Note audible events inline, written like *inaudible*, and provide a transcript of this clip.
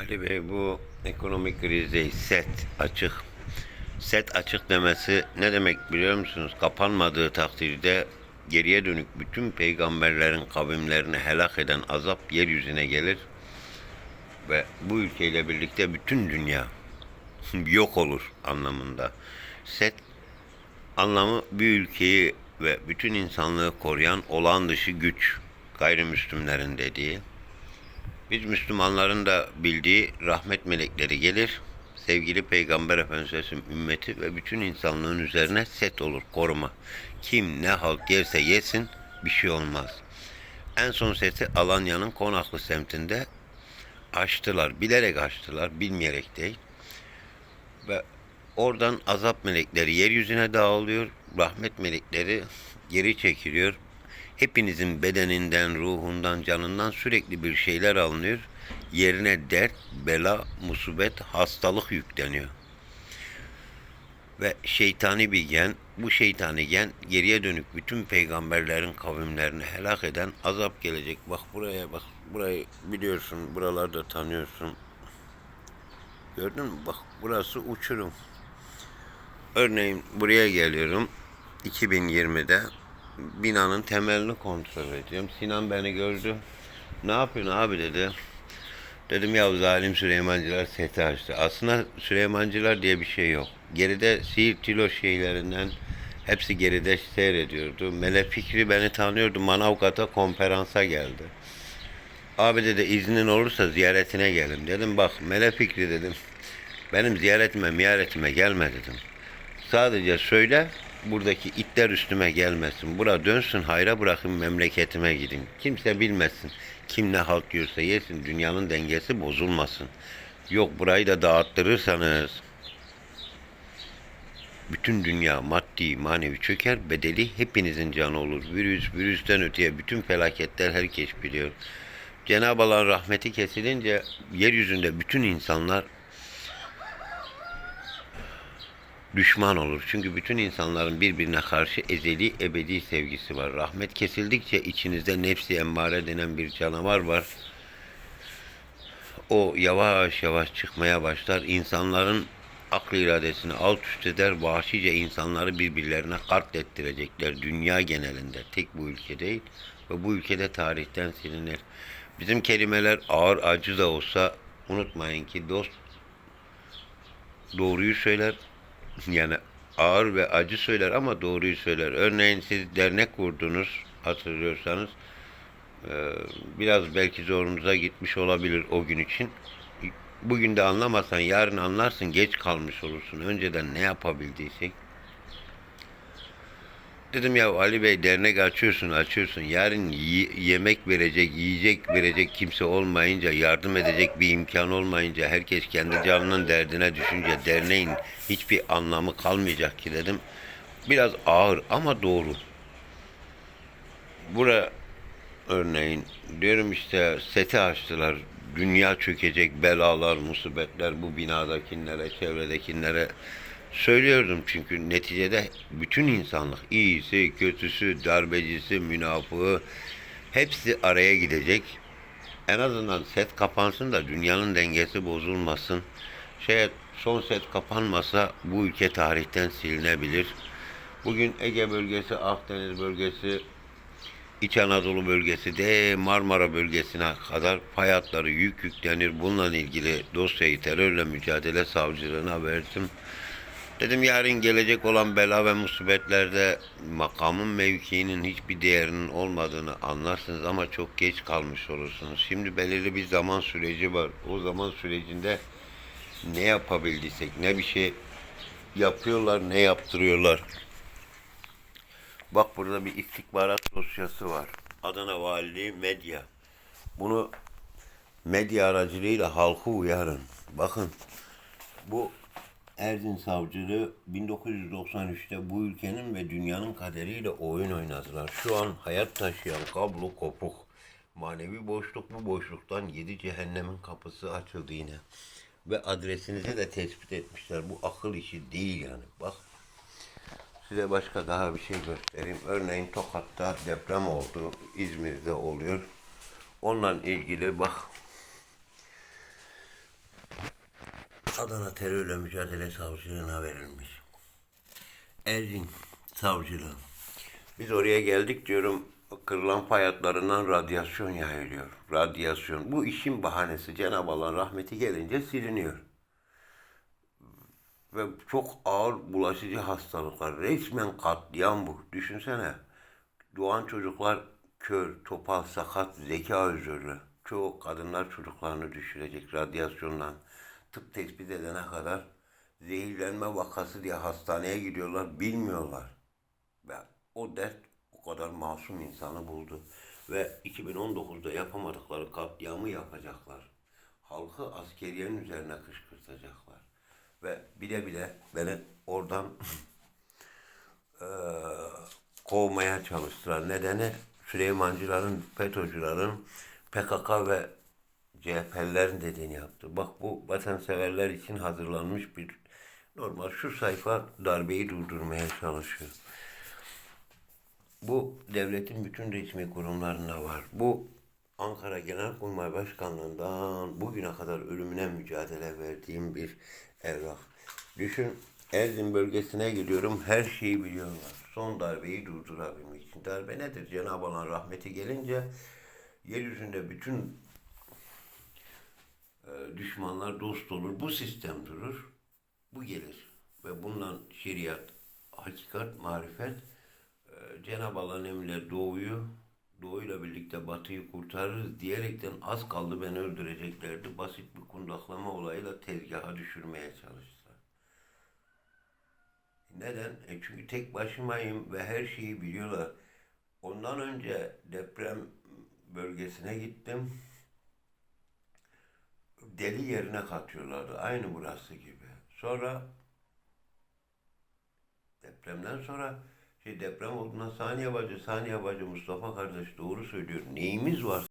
Ali Bey bu ekonomik krizde set açık. Set açık demesi ne demek biliyor musunuz? Kapanmadığı takdirde geriye dönük bütün peygamberlerin kavimlerini helak eden azap yeryüzüne gelir ve bu ülkeyle birlikte bütün dünya *laughs* yok olur anlamında. Set anlamı bir ülkeyi ve bütün insanlığı koruyan olağan dışı güç gayrimüslimlerin dediği. Biz Müslümanların da bildiği rahmet melekleri gelir. Sevgili Peygamber Efendimiz'in ümmeti ve bütün insanlığın üzerine set olur, koruma. Kim ne halt yerse yesin bir şey olmaz. En son seti Alanya'nın Konaklı semtinde açtılar. Bilerek açtılar, bilmeyerek değil. Ve oradan azap melekleri yeryüzüne dağılıyor. Rahmet melekleri geri çekiliyor. Hepinizin bedeninden, ruhundan, canından sürekli bir şeyler alınıyor. Yerine dert, bela, musibet, hastalık yükleniyor. Ve şeytani bir gen, bu şeytani gen geriye dönük bütün peygamberlerin kavimlerini helak eden azap gelecek. Bak buraya bak, burayı biliyorsun, buralarda tanıyorsun. Gördün mü? Bak burası uçurum. Örneğin buraya geliyorum. 2020'de binanın temelini kontrol ediyorum. Sinan beni gördü. Ne yapıyorsun abi dedi. Dedim ya zalim Süleymancılar seti açtı. Aslında Süleymancılar diye bir şey yok. Geride Tilo şeylerinden hepsi geride seyrediyordu. Melek Fikri beni tanıyordu. Manavgat'a konferansa geldi. Abi dedi iznin olursa ziyaretine gelin. Dedim bak Melek Fikri dedim. Benim ziyaretime miyaretime gelme dedim. Sadece söyle buradaki itler üstüme gelmesin. Bura dönsün hayra bırakın memleketime gidin. Kimse bilmesin. Kim ne halt yiyorsa yesin. Dünyanın dengesi bozulmasın. Yok burayı da dağıttırırsanız bütün dünya maddi manevi çöker bedeli hepinizin canı olur. Virüs virüsten öteye bütün felaketler herkes biliyor. Cenab-ı Allah'ın rahmeti kesilince yeryüzünde bütün insanlar düşman olur. Çünkü bütün insanların birbirine karşı ezeli ebedi sevgisi var. Rahmet kesildikçe içinizde nefsi emmare denen bir canavar var. O yavaş yavaş çıkmaya başlar. İnsanların aklı iradesini alt üst eder. Vahşice insanları birbirlerine katlettirecekler. Dünya genelinde. Tek bu ülke değil. Ve bu ülkede tarihten silinir. Bizim kelimeler ağır acı da olsa unutmayın ki dost doğruyu söyler, *laughs* yani ağır ve acı söyler ama doğruyu söyler. Örneğin siz dernek kurdunuz hatırlıyorsanız e, biraz belki zorunuza gitmiş olabilir o gün için. Bugün de anlamasan yarın anlarsın geç kalmış olursun. Önceden ne yapabildiysek. Dedim ya Ali Bey dernek açıyorsun açıyorsun. Yarın yemek verecek, yiyecek verecek kimse olmayınca, yardım edecek bir imkan olmayınca, herkes kendi canının derdine düşünce derneğin hiçbir anlamı kalmayacak ki dedim. Biraz ağır ama doğru. Bura örneğin diyorum işte seti açtılar. Dünya çökecek belalar, musibetler bu binadakilere, çevredekilere söylüyordum çünkü neticede bütün insanlık iyisi, kötüsü, darbecisi, münafığı hepsi araya gidecek. En azından set kapansın da dünyanın dengesi bozulmasın. Şey son set kapanmasa bu ülke tarihten silinebilir. Bugün Ege bölgesi, Akdeniz bölgesi, İç Anadolu bölgesi de Marmara bölgesine kadar hatları yük yüklenir. Bununla ilgili dosyayı terörle mücadele savcılığına verdim. Dedim yarın gelecek olan bela ve musibetlerde makamın mevkiinin hiçbir değerinin olmadığını anlarsınız ama çok geç kalmış olursunuz. Şimdi belirli bir zaman süreci var. O zaman sürecinde ne yapabildiysek ne bir şey yapıyorlar ne yaptırıyorlar. Bak burada bir istihbarat dosyası var. Adana Valiliği Medya. Bunu medya aracılığıyla halkı uyarın. Bakın bu Erzin Savcılığı 1993'te bu ülkenin ve dünyanın kaderiyle oyun oynadılar. Şu an hayat taşıyan kablo kopuk. Manevi boşluk bu boşluktan yedi cehennemin kapısı açıldı yine. Ve adresinizi de tespit etmişler. Bu akıl işi değil yani. Bak Size başka daha bir şey göstereyim. Örneğin Tokat'ta deprem oldu. İzmir'de oluyor. Onunla ilgili bak. Adana Terörle Mücadele Savcılığına verilmiş. Ergin Savcılığı. Biz oraya geldik diyorum. Kırılan fay radyasyon yayılıyor. Radyasyon. Bu işin bahanesi Cenab-ı Allah'ın rahmeti gelince siliniyor. Ve çok ağır bulaşıcı hastalıklar. Resmen katliam bu. Düşünsene. Doğan çocuklar kör, topal, sakat, zeka özürlü. Çoğu kadınlar çocuklarını düşürecek radyasyondan. Tıp tespit edene kadar zehirlenme vakası diye hastaneye gidiyorlar, bilmiyorlar. Ve o dert o kadar masum insanı buldu. Ve 2019'da yapamadıkları katliamı yapacaklar. Halkı askeriyenin üzerine kışkırtacaklar. Ve bile bile beni oradan *laughs* eee, kovmaya çalıştılar. Nedeni Süleymancıların, FETÖ'cülerin PKK ve CHP'lilerin dediğini yaptı. Bak bu vatanseverler için hazırlanmış bir normal şu sayfa darbeyi durdurmaya çalışıyor. Bu devletin bütün resmi kurumlarında var. Bu Ankara Genelkurmay Başkanlığı'ndan bugüne kadar ölümüne mücadele verdiğim bir evrak. Düşün Erzin bölgesine gidiyorum her şeyi biliyorlar. Son darbeyi durdurabilmek için. Darbe nedir? Cenab-ı Allah'ın rahmeti gelince yeryüzünde bütün düşmanlar dost olur. Bu sistem durur. Bu gelir. Ve bundan şeriat, hakikat, marifet e, Cenab-ı Allah'ın emriyle doğuyu, doğuyla birlikte batıyı kurtarırız diyerekten az kaldı beni öldüreceklerdi. Basit bir kundaklama olayıyla tezgaha düşürmeye çalıştılar. Neden? E çünkü tek başımayım ve her şeyi biliyorlar. Ondan önce deprem bölgesine gittim. Deli yerine katıyorlardı. Aynı burası gibi. Sonra depremden sonra şey deprem olduğunda Saniye Bacı, Saniye Bacı Mustafa kardeş doğru söylüyor. Neyimiz var?